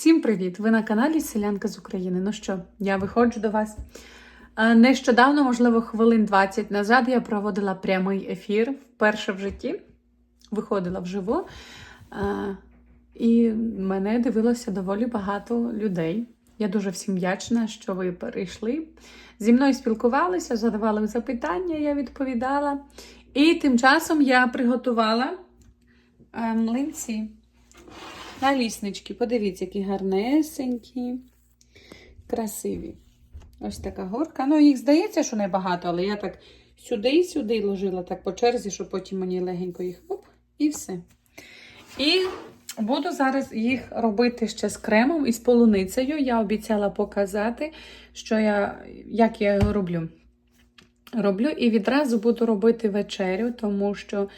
Всім привіт! Ви на каналі Селянка з України. Ну що, я виходжу до вас. Е, Нещодавно, можливо, хвилин 20 назад, я проводила прямий ефір вперше в житті. Виходила вживу. Е, І мене дивилося доволі багато людей. Я дуже всім вдячна, що ви перейшли. Зі мною спілкувалися, задавали запитання, я відповідала. І тим часом я приготувала е, млинці. Наліснички, подивіться, які гарнесенькі, красиві. Ось така горка. Ну, їх здається, що небагато, але я так сюди і сюди ложила, так по черзі, щоб потім мені легенько їх оп, і все. І буду зараз їх робити ще з кремом і з полуницею. Я обіцяла показати, що я, як я його роблю. Роблю і відразу буду робити вечерю, тому що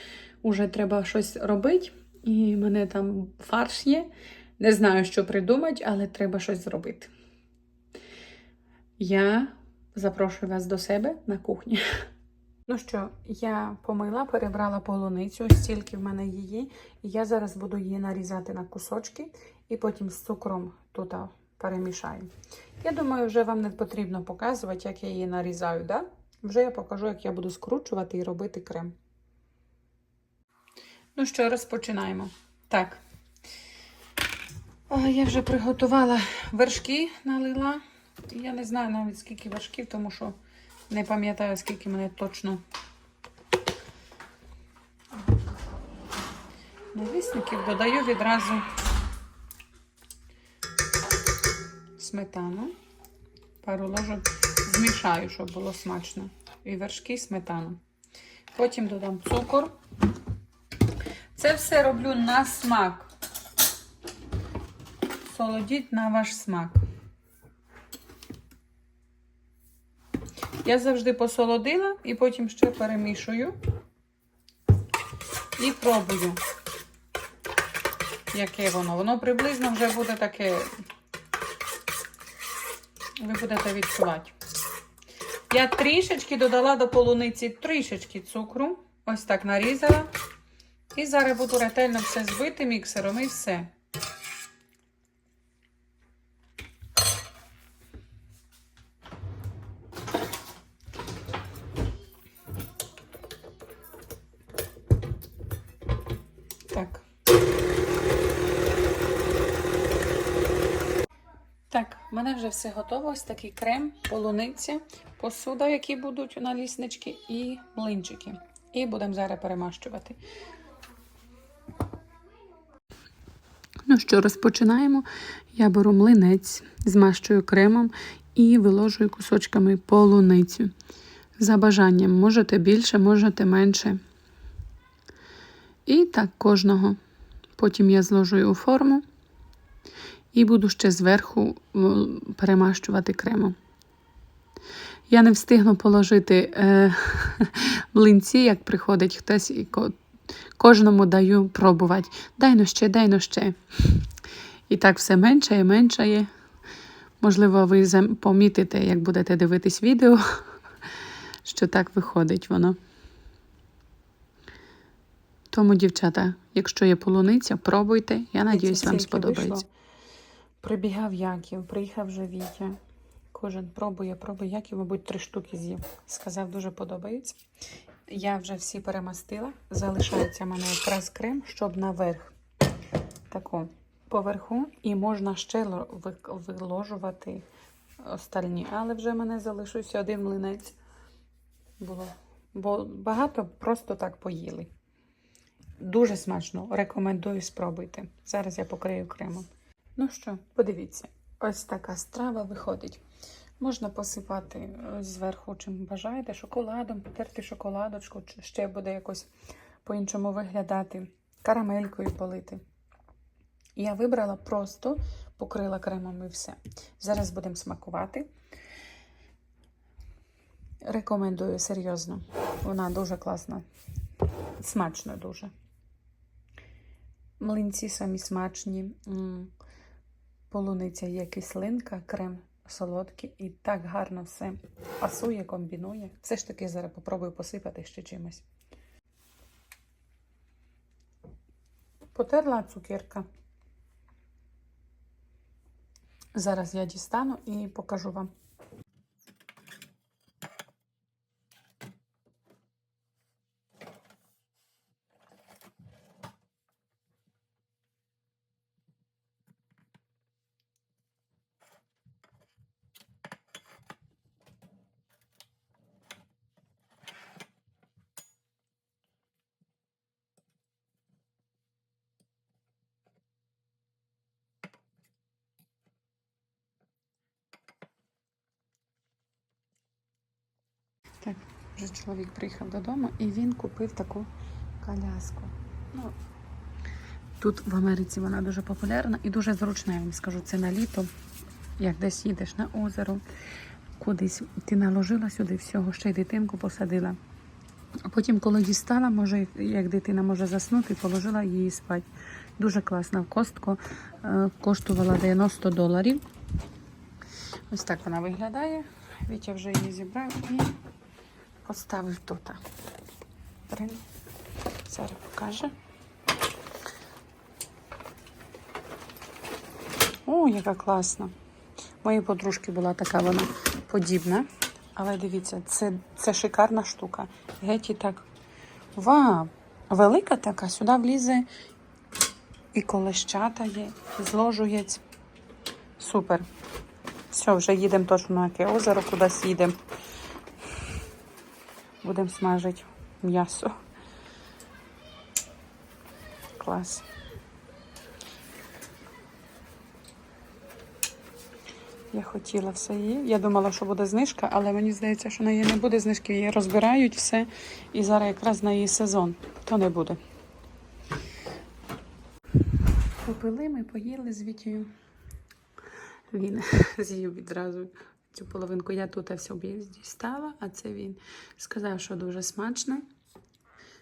вже треба щось робити. І в мене там фарш є. Не знаю, що придумати, але треба щось зробити. Я запрошую вас до себе на кухню. Ну що, я помила, перебрала полуницю, стільки в мене її. І я зараз буду її нарізати на кусочки і потім з цукром тут перемішаю. Я думаю, вже вам не потрібно показувати, як я її нарізаю. Да? Вже я покажу, як я буду скручувати і робити крем. Ну що, розпочинаємо. Так. Я вже приготувала вершки, налила. Я не знаю навіть скільки вершків, тому що не пам'ятаю, скільки мене точно навісників. Додаю відразу сметану. Пару ложок змішаю, щоб було смачно. І вершки, і сметану. Потім додам цукор. Це все роблю на смак. Солодіть на ваш смак. Я завжди посолодила і потім ще перемішую і пробую, яке воно. Воно приблизно вже буде таке, ви будете відчувати. Я трішечки додала до полуниці трішечки цукру. Ось так нарізала. І зараз буду ретельно все збити міксером і все. Так. Так, в мене вже все готово. Ось такий крем, полуниця, посуда, які будуть наліснички, і млинчики. І будемо зараз перемащувати. Ну що, розпочинаємо. Я беру млинець, змащую кремом і виложую кусочками полуницю. За бажанням, можете більше, можете менше. І так кожного. Потім я зложую у форму і буду ще зверху перемащувати кремом. Я не встигну положити е, млинці, як приходить хтось і кожному даю пробувати. Дай ну ще, дай ну ще. І так все менше і меншає. Можливо, ви помітите, як будете дивитись відео, що так виходить воно. Тому, дівчата, якщо є полуниця, пробуйте. Я надіюсь, вам сподобається. Прибігав Яків, приїхав вже Вітя. Кожен пробує, пробує, Яків, мабуть, три штуки з'їв. Сказав, дуже подобається. Я вже всі перемастила. Залишається мене якраз крем, щоб наверх. Тако поверху. І можна ще виложувати остальні. Але вже в мене залишився один млинець. Було. Бо багато просто так поїли. Дуже смачно. Рекомендую спробуйте. Зараз я покрию кремом. Ну що, подивіться, ось така страва виходить. Можна посипати зверху, чим бажаєте, шоколадом, потерти шоколадочку, чи ще буде якось по-іншому виглядати, карамелькою полити. Я вибрала просто, покрила кремом і все. Зараз будемо смакувати. Рекомендую серйозно. Вона дуже класна. Смачно дуже. Млинці самі смачні. Полуниця є кислинка, крем солодкий і так гарно все пасує, комбінує. Все ж таки зараз попробую посипати ще чимось. Потерла цукерка. Зараз я дістану і покажу вам. Так, вже чоловік приїхав додому і він купив таку коляску. Ну, тут в Америці вона дуже популярна і дуже зручна, я вам скажу, це на літо. Як десь їдеш на озеро, кудись ти наложила сюди всього, ще й дитинку посадила. А потім, коли дістала, може, як дитина може заснути, положила її спати. Дуже класна в костку. Е, Коштувала 90 доларів. Ось так вона виглядає. Вітя вже її зібрав і поставив тут. Зараз покаже. О, яка класна. Моїй подружки була така вона подібна. Але дивіться, це, це шикарна штука. Геть і так. Вау! Велика така, сюди влізе і колещата є, і зложується. Супер. Все, вже їдемо точно на яке озеро, кудись їдемо. Будемо смажити м'ясо. Клас. Я хотіла все її. Я думала, що буде знижка, але мені здається, що на її не буде знижки. Її розбирають все. І зараз якраз на її сезон. То не буде. Попили ми, поїли з Вітєю. Він з'їв відразу цю половинку. Я тут все дістала, а це він сказав, що дуже смачно.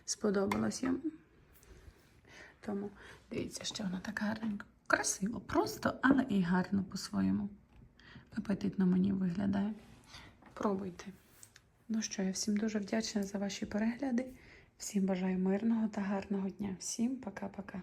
Сподобалось йому. Тому дивіться, що вона така гарненька. Красиво, просто, але і гарно по-своєму. Апетитно мені виглядає. Пробуйте. Ну що, я всім дуже вдячна за ваші перегляди. Всім бажаю мирного та гарного дня. Всім пока-пока.